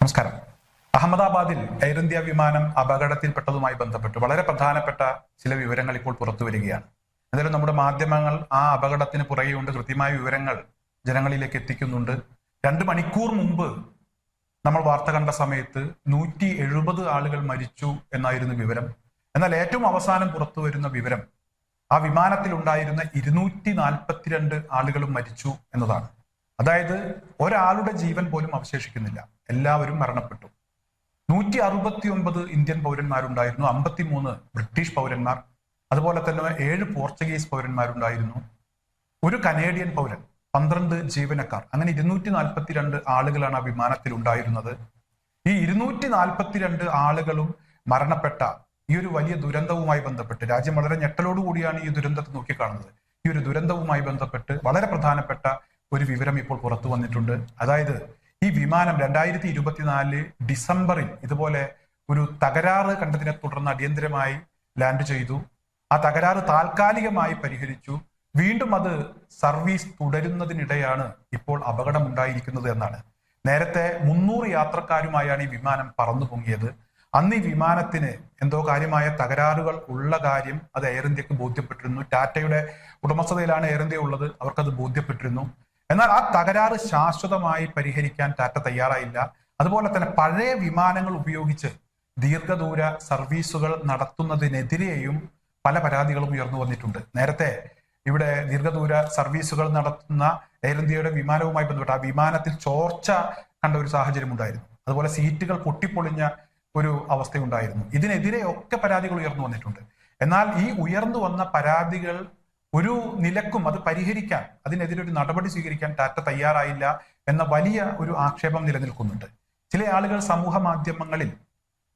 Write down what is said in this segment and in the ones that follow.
നമസ്കാരം. അഹമ്മദാബാദിൽ air India വിമാനം അപകടത്തിൽപ്പെട്ടതുമായി ബന്ധപ്പെട്ട് വളരെ പ്രധാനപ്പെട്ട ചില വിവരങ്ങൾ ഇപ്പോൾ പുറത്തു വരികയാണ്. എന്തായാലും നമ്മുടെ മാധ്യമങ്ങൾ ആ അപകടത്തിന് പുറകെയുണ്ട് കൃത്യമായ വിവരങ്ങൾ ജനങ്ങളിലേക്ക് എത്തിക്കുന്നുണ്ട്. രണ്ട് മണിക്കൂർ മുമ്പ് നമ്മൾ വാർത്ത കണ്ട സമയത്ത് നൂറ്റി എഴുപത് ആളുകൾ മരിച്ചു എന്നായിരുന്നു വിവരം. എന്നാൽ ഏറ്റവും അവസാനം പുറത്തു വരുന്ന വിവരം ആ വിമാനത്തിൽ ഉണ്ടായിരുന്ന ഇരുന്നൂറ്റി നാൽപ്പത്തിരണ്ട് ആളുകളും മരിച്ചു എന്നതാണ്. അതായത് ഒരാളുടെ ജീവൻ പോലും അവശേഷിക്കുന്നില്ല. എല്ലാവരും മരണപ്പെട്ടു. നൂറ്റി അറുപത്തി ഒമ്പത് ഇന്ത്യൻ പൗരന്മാരുണ്ടായിരുന്നു. അമ്പത്തിമൂന്ന് ബ്രിട്ടീഷ് പൗരന്മാർ. അതുപോലെ തന്നെ ഏഴ് പോർച്ചുഗീസ് പൗരന്മാരുണ്ടായിരുന്നു. ഒരു കനേഡിയൻ പൗരൻ പന്ത്രണ്ട് ജീവനക്കാർ. അങ്ങനെ ഇരുന്നൂറ്റി നാൽപ്പത്തിരണ്ട് ആളുകളാണ് ആ വിമാനത്തിൽ ഉണ്ടായിരുന്നത്. ഈ ഇരുന്നൂറ്റി നാൽപ്പത്തിരണ്ട് ആളുകളും മരണപ്പെട്ട ഈ ഒരു വലിയ ദുരന്തവുമായി ബന്ധപ്പെട്ട് രാജ്യം വളരെ ഞെട്ടലോടുകൂടിയാണ് ഈ ദുരന്തത്തെ നോക്കിക്കാണുന്നത്. ഈ ഒരു ദുരന്തവുമായി ബന്ധപ്പെട്ട് വളരെ പ്രധാനപ്പെട്ട ഒരു വിവരം ഇപ്പോൾ പുറത്തു വന്നിട്ടുണ്ട്. അതായത് ഈ വിമാനം രണ്ടായിരത്തി ഇരുപത്തിനാല് ഡിസംബറിൽ ഇതുപോലെ ഒരു തകരാറ് കണ്ടതിനെ തുടർന്ന് അടിയന്തരമായി ലാൻഡ് ചെയ്തു. ആ തകരാറ് താൽക്കാലികമായി പരിഹരിച്ചു. വീണ്ടും അത് സർവീസ് തുടരുന്നതിനിടെയാണ് ഇപ്പോൾ അപകടമുണ്ടായിരിക്കുന്നത് എന്നാണ്. നേരത്തെ മുന്നൂറ് യാത്രക്കാരുമായാണ് ഈ വിമാനം പറന്നു പൊങ്ങിയത് അന്ന് ഈ വിമാനത്തിന് എന്തോ കാര്യമായ തകരാറുകൾ ഉള്ള കാര്യം അത് എയർ ഇന്ത്യയ്ക്ക് ബോധ്യപ്പെട്ടിരുന്നു. ടാറ്റയുടെ ഉടമസ്ഥതയിലാണ് എയർ ഇന്ത്യ ഉള്ളത്. അവർക്കത് ബോധ്യപ്പെട്ടിരുന്നു. എന്നാൽ ആ തകരാറ് ശാശ്വതമായി പരിഹരിക്കാൻ ടാറ്റ തയ്യാറായില്ല. അതുപോലെ തന്നെ പഴയ വിമാനങ്ങൾ ഉപയോഗിച്ച് ദീർഘദൂര സർവീസുകൾ നടത്തുന്നതിനെതിരെയും പല പരാതികളും ഉയർന്നു വന്നിട്ടുണ്ട്. നേരത്തെ ഇവിടെ ദീർഘദൂര സർവീസുകൾ നടത്തുന്ന എയർ ഇന്ത്യയുടെ വിമാനവുമായി ബന്ധപ്പെട്ട് ആ വിമാനത്തിൽ ചോർച്ച കണ്ട ഒരു സാഹചര്യം ഉണ്ടായിരുന്നു. അതുപോലെ സീറ്റുകൾ പൊട്ടിപ്പൊളിഞ്ഞ ഒരു അവസ്ഥയുണ്ടായിരുന്നു. ഇതിനെതിരെ ഒക്കെ പരാതികൾ ഉയർന്നു വന്നിട്ടുണ്ട്. എന്നാൽ ഈ ഉയർന്നു വന്ന പരാതികൾ ഒരു നിലക്കും അത് പരിഹരിക്കാൻ അതിനെതിരെ ഒരു നടപടി സ്വീകരിക്കാൻ ടാറ്റ തയ്യാറായില്ല എന്ന വലിയ ഒരു ആക്ഷേപം നിലനിൽക്കുന്നുണ്ട്. ചില ആളുകൾ സമൂഹ മാധ്യമങ്ങളിൽ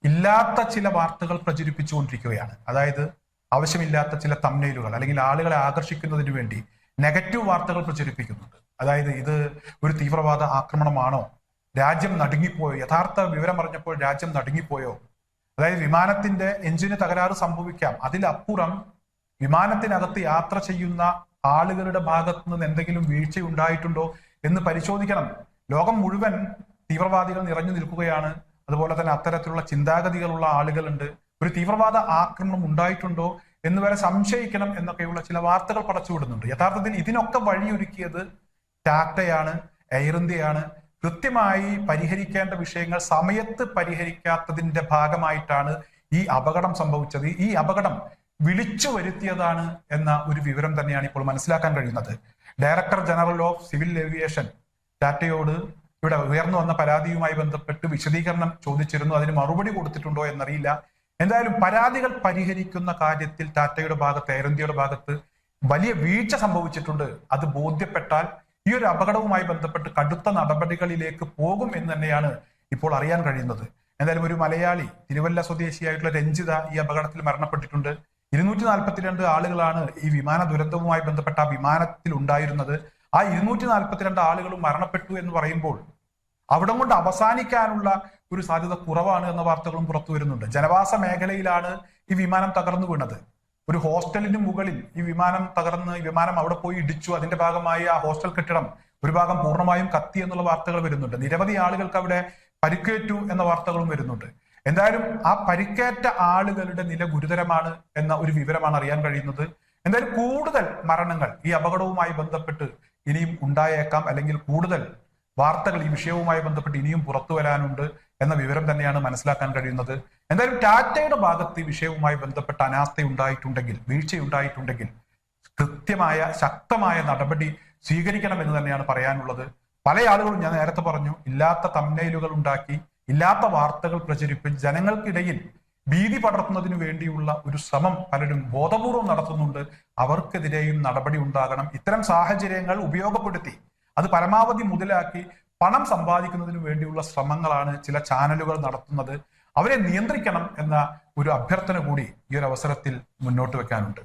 ഇല്ലാത്ത ചില വാർത്തകൾ പ്രചരിപ്പിച്ചുകൊണ്ടിരിക്കുകയാണ്. അതായത് ആവശ്യമില്ലാത്ത ചില തമ്നയിലുകൾ അല്ലെങ്കിൽ ആളുകളെ ആകർഷിക്കുന്നതിന് വേണ്ടി നെഗറ്റീവ് വാർത്തകൾ പ്രചരിപ്പിക്കുന്നുണ്ട്. അതായത് ഇത് ഒരു തീവ്രവാദ ആക്രമണമാണോ? രാജ്യം നടുങ്ങിപ്പോയോ? യഥാർത്ഥ വിവരം അറിഞ്ഞപ്പോൾ രാജ്യം നടുങ്ങിപ്പോയോ? അതായത് വിമാനത്തിന്റെ എഞ്ചിന് തകരാറ് സംഭവിക്കാം. അതിലപ്പുറം വിമാനത്തിനകത്ത് യാത്ര ചെയ്യുന്ന ആളുകളുടെ ഭാഗത്തു നിന്ന് എന്തെങ്കിലും വീഴ്ച ഉണ്ടായിട്ടുണ്ടോ എന്ന് പരിശോധിക്കണം. ലോകം മുഴുവൻ തീവ്രവാദികൾ നിറഞ്ഞു നിൽക്കുകയാണ്. അതുപോലെ തന്നെ അത്തരത്തിലുള്ള ചിന്താഗതികളുള്ള ആളുകളുണ്ട്. ഒരു തീവ്രവാദ ആക്രമണം ഉണ്ടായിട്ടുണ്ടോ എന്ന് വരെ സംശയിക്കണം എന്നൊക്കെയുള്ള ചില വാർത്തകൾ പടച്ചുവിടുന്നുണ്ട് യഥാർത്ഥത്തിൽ ഇതിനൊക്കെ വഴിയൊരുക്കിയത് ടാറ്റയാണ് എയർ ഇന്ത്യയാണ്. കൃത്യമായി പരിഹരിക്കേണ്ട വിഷയങ്ങൾ സമയത്ത് പരിഹരിക്കാത്തതിന്റെ ഭാഗമായിട്ടാണ് ഈ അപകടം സംഭവിച്ചത്. ഈ അപകടം വിളിച്ചു വരുത്തിയതാണ് എന്ന ഒരു വിവരം തന്നെയാണ് ഇപ്പോൾ മനസ്സിലാക്കാൻ കഴിയുന്നത്. Director general of civil aviation ടാറ്റയോട് ഇവിടെ ഉയർന്നു വന്ന പരാതിയുമായി ബന്ധപ്പെട്ട് വിശദീകരണം ചോദിച്ചിരുന്നു. അതിന് മറുപടി കൊടുത്തിട്ടുണ്ടോ എന്നറിയില്ല. എന്തായാലും പരാതികൾ പരിഹരിക്കുന്ന കാര്യത്തിൽ ടാറ്റയുടെ ഭാഗത്ത് എയർ ഇന്ത്യയുടെ ഭാഗത്ത് വലിയ വീഴ്ച സംഭവിച്ചിട്ടുണ്ട്. അത് ബോധ്യപ്പെട്ടാൽ ഈ ഒരു അപകടവുമായി ബന്ധപ്പെട്ട് കടുത്ത നടപടികളിലേക്ക് പോകും എന്ന് തന്നെയാണ് ഇപ്പോൾ അറിയാൻ കഴിയുന്നത്. എന്തായാലും ഒരു മലയാളി തിരുവല്ല സ്വദേശിയായിട്ടുള്ള രഞ്ജിത ഈ അപകടത്തിൽ മരണപ്പെട്ടിട്ടുണ്ട്. ഇരുന്നൂറ്റി നാൽപ്പത്തിരണ്ട് ആളുകളാണ് ഈ വിമാന ദുരന്തവുമായി ബന്ധപ്പെട്ട വിമാനത്തിൽ ഉണ്ടായിരുന്നത്. ആ ഇരുന്നൂറ്റി നാൽപ്പത്തിരണ്ട് ആളുകളും മരണപ്പെട്ടു എന്ന് പറയുമ്പോൾ അവിടം കൊണ്ട് അവസാനിക്കാനുള്ള ഒരു സാധ്യത കുറവാണ് എന്ന വാർത്തകളും പുറത്തു വരുന്നുണ്ട്. ജനവാസ മേഖലയിലാണ് ഈ വിമാനം തകർന്നു വീണത്. ഒരു ഹോസ്റ്റലിന് മുകളിൽ ഈ വിമാനം തകർന്ന് വിമാനം അവിടെ പോയി ഇടിച്ചു. അതിന്റെ ഭാഗമായി ആ ഹോസ്റ്റൽ കെട്ടിടം ഒരു ഭാഗം പൂർണമായും കത്തി എന്നുള്ള വാർത്തകൾ വരുന്നുണ്ട്. നിരവധി ആളുകൾക്ക് അവിടെ പരിക്കേറ്റു എന്ന വാർത്തകളും വരുന്നുണ്ട്. എന്തായാലും ആ പരിക്കേറ്റ ആളുകളുടെ നില ഗുരുതരമാണ് എന്ന ഒരു വിവരമാണ് അറിയാൻ കഴിയുന്നത്. എന്തായാലും കൂടുതൽ മരണങ്ങൾ ഈ അപകടവുമായി ബന്ധപ്പെട്ട് ഇനിയും ഉണ്ടായേക്കാം. അല്ലെങ്കിൽ കൂടുതൽ വാർത്തകൾ ഈ വിഷയവുമായി ബന്ധപ്പെട്ട് ഇനിയും പുറത്തു വരാനുണ്ട് എന്ന വിവരം തന്നെയാണ് മനസ്സിലാക്കാൻ കഴിയുന്നത്. എന്തായാലും ടാറ്റയുടെ ഭാഗത്ത് ഈ വിഷയവുമായി ബന്ധപ്പെട്ട അനാസ്ഥ ഉണ്ടായിട്ടുണ്ടെങ്കിൽ വീഴ്ച ഉണ്ടായിട്ടുണ്ടെങ്കിൽ കൃത്യമായ ശക്തമായ നടപടി സ്വീകരിക്കണം എന്ന് തന്നെയാണ് പറയാനുള്ളത്. പല ആളുകളും ഞാൻ നേരത്തെ പറഞ്ഞു ഇല്ലാത്ത തമ്മനയിലുകൾ ഉണ്ടാക്കി ഇല്ലാത്ത വാർത്തകൾ പ്രചരിപ്പിച്ച് ജനങ്ങൾക്കിടയിൽ ഭീതി പടർത്തുന്നതിന് വേണ്ടിയുള്ള ഒരു ശ്രമം പലരും ബോധപൂർവം നടത്തുന്നുണ്ട്. അവർക്കെതിരെയും നടപടി ഉണ്ടാകണം. ഇത്തരം സാഹചര്യങ്ങൾ ഉപയോഗപ്പെടുത്തി അത് പരമാവധി മുതലാക്കി പണം സമ്പാദിക്കുന്നതിന് വേണ്ടിയുള്ള ശ്രമങ്ങളാണ് ചില ചാനലുകൾ നടത്തുന്നത്. അവരെ നിയന്ത്രിക്കണം എന്ന ഒരു അഭ്യർത്ഥന കൂടി ഈ ഒരു അവസരത്തിൽ മുന്നോട്ട് വെക്കാനുണ്ട്.